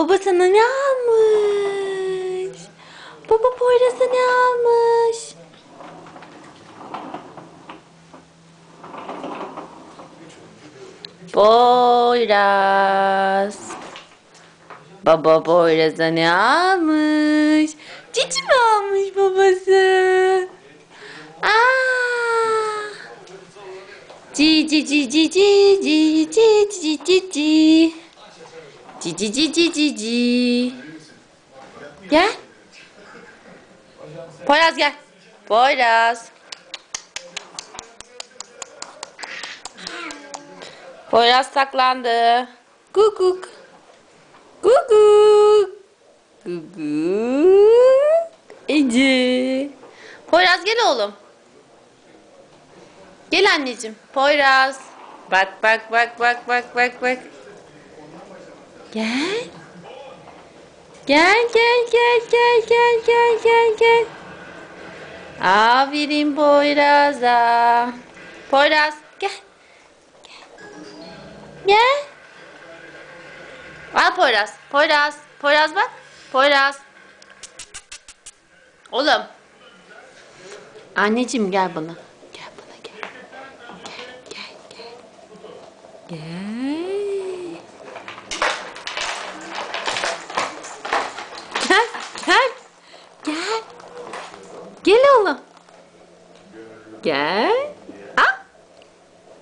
Baba sana ne almış? Baba Poyraz'a ne almış? Poyraz. Baba Poyraz'a ne almış? Cici mi almış babası? Aa! Cici cici cici cici cici cici. Cici cici cici. Gel. Poyraz gel. Poyraz. Poyraz saklandı. Guguk. Guguk. Guguk. Ece. Poyraz gel oğlum. Gel anneciğim. Poyraz. Bak bak bak bak bak bak bak. Gel. Gel gel gel gel gel gel gel gel. Aferin Poyraz'a. Poyraz gel. Gel. Al Poyraz. Poyraz. Poyraz bak. Poyraz. Oğlum. Anneciğim gel bana. Gel bana gel. Gel gel gel. Gel. Gel gel. Gel. Gel oğlum. Gel. Al.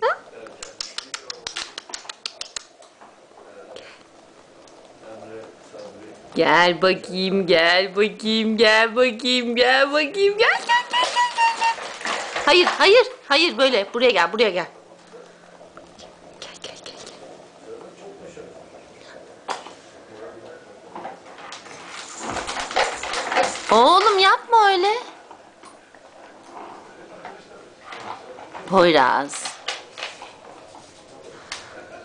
Al. Gel bakayım, gel bakayım, gel bakayım, gel bakayım, gel gel gel gel gel. Hayır, hayır, hayır böyle. Buraya gel, buraya. Gel gel gel gel. Oğlum yapma öyle. Poyraz.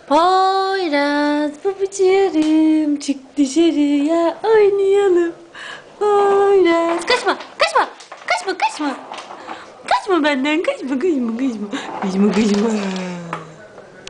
Poyraz babacığım çık dışarıya oynayalım. Poyraz. Kaçma kaçma kaçma kaçma. Kaçma benden kaçma kaçma kaçma. Kaçma kaçma.